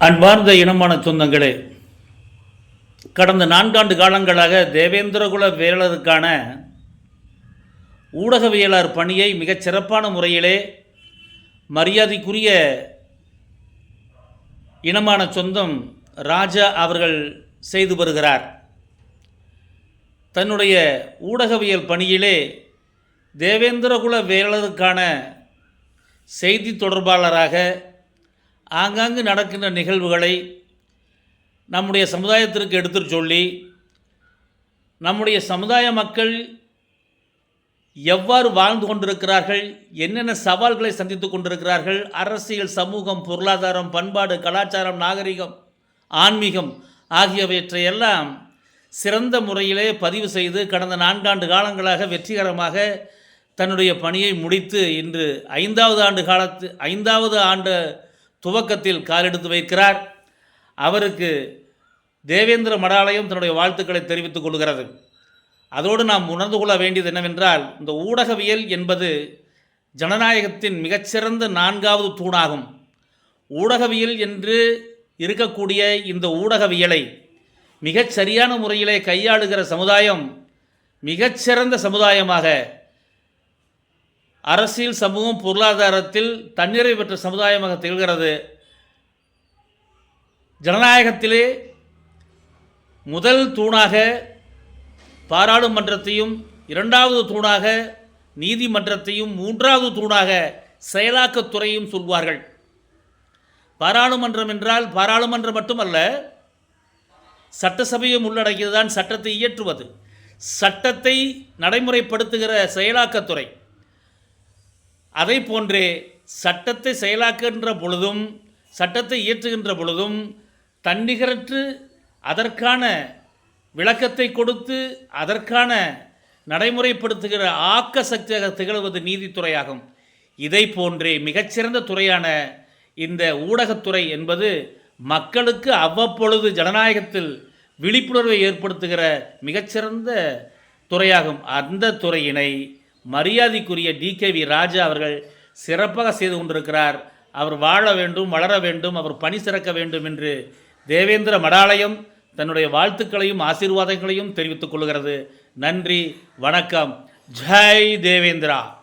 அன்பார்ந்த இனமான சொந்தங்களே கடந்த நான்காண்டு காலங்களாக தேவேந்திரகுல வேலருக்கான ஊடகவியலாளர் பணியை மிகச் சிறப்பான முறையிலே மரியாதைக்குரிய இனமான சொந்தம் ராஜா அவர்கள் செய்து வருகிறார். தன்னுடைய ஊடகவியல் பணியிலே தேவேந்திரகுல வேலருக்கான செய்தி தொடர்பாளராக ஆங்காங்கு நடக்கின்ற நிகழ்வுகளை நம்முடைய சமுதாயத்திற்கு எடுத்துச் சொல்லி நம்முடைய சமுதாய மக்கள் எவ்வாறு வாழ்ந்து கொண்டிருக்கிறார்கள் என்னென்ன சவால்களை சந்தித்து கொண்டிருக்கிறார்கள் அரசியல் சமூகம் பொருளாதாரம் பண்பாடு கலாச்சாரம் நாகரிகம் ஆன்மீகம் ஆகியவற்றையெல்லாம் சிறந்த முறையிலே பதிவு செய்து கடந்த நான்காண்டு காலங்களாக வெற்றிகரமாக தன்னுடைய பணியை முடித்து இன்று ஐந்தாவது ஆண்டு காலத்து ஐந்தாவது ஆண்டு துவக்கத்தில் காலெடுத்து வைக்கிறார். அவருக்கு தேவேந்திர மடாலயம் தன்னுடைய வாழ்த்துக்களை தெரிவித்துக் கொள்கிறது. அதோடு நாம் உணர்ந்து கொள்ள வேண்டியது என்னவென்றால் இந்த ஊடகவியல் என்பது ஜனநாயகத்தின் மிகச்சிறந்த நான்காவது தூணாகும். ஊடகவியல் என்று இருக்கக்கூடிய இந்த ஊடகவியலை மிகச் சரியான முறையிலே கையாளுகிற சமுதாயம் மிகச்சிறந்த சமுதாயமாக அரசியல் சமூகம் பொருளாதாரத்தில் தன்னிறை பெற்ற சமுதாயமாக திகழ்கிறது. ஜனநாயகத்திலே முதல் தூணாக பாராளுமன்றத்தையும் இரண்டாவது தூணாக நீதிமன்றத்தையும் மூன்றாவது தூணாக செயலாக்கத்துறையும் சொல்வார்கள். பாராளுமன்றம் என்றால் பாராளுமன்றம் மட்டுமல்ல சட்டசபையும் உள்ளடக்கியதுதான் சட்டத்தை இயற்றுவது. சட்டத்தை நடைமுறைப்படுத்துகிற செயலாக்கத்துறை அதை போன்றே சட்டத்தை செயலாக்குகின்ற பொழுதும் சட்டத்தை இயற்றுகின்ற பொழுதும் தன்னிகரற்று அதற்கான விளக்கத்தை கொடுத்து அதற்கான நடைமுறைப்படுத்துகிற ஆக்க சக்தியாக திகழ்வது நீதித்துறையாகும். இதை போன்றே மிகச்சிறந்த துறையான இந்த ஊடகத்துறை என்பது மக்களுக்கு அவ்வப்பொழுது ஜனநாயகத்தில் விழிப்புணர்வை ஏற்படுத்துகிற மிகச்சிறந்த துறையாகும். அந்த துறையினை மரியாதைக்குரிய டிகேவி ராஜா அவர்கள் சிறப்பாக செய்து கொண்டிருக்கிறார். அவர் வாழ வேண்டும் வளர வேண்டும் அவர் பணி சிறக்க வேண்டும் என்று தேவேந்திர மடாலயம் தன்னுடைய வாழ்த்துக்களையும் ஆசீர்வாதங்களையும் தெரிவித்துக் கொள்கிறது. நன்றி வணக்கம். ஜெய் தேவேந்திரா.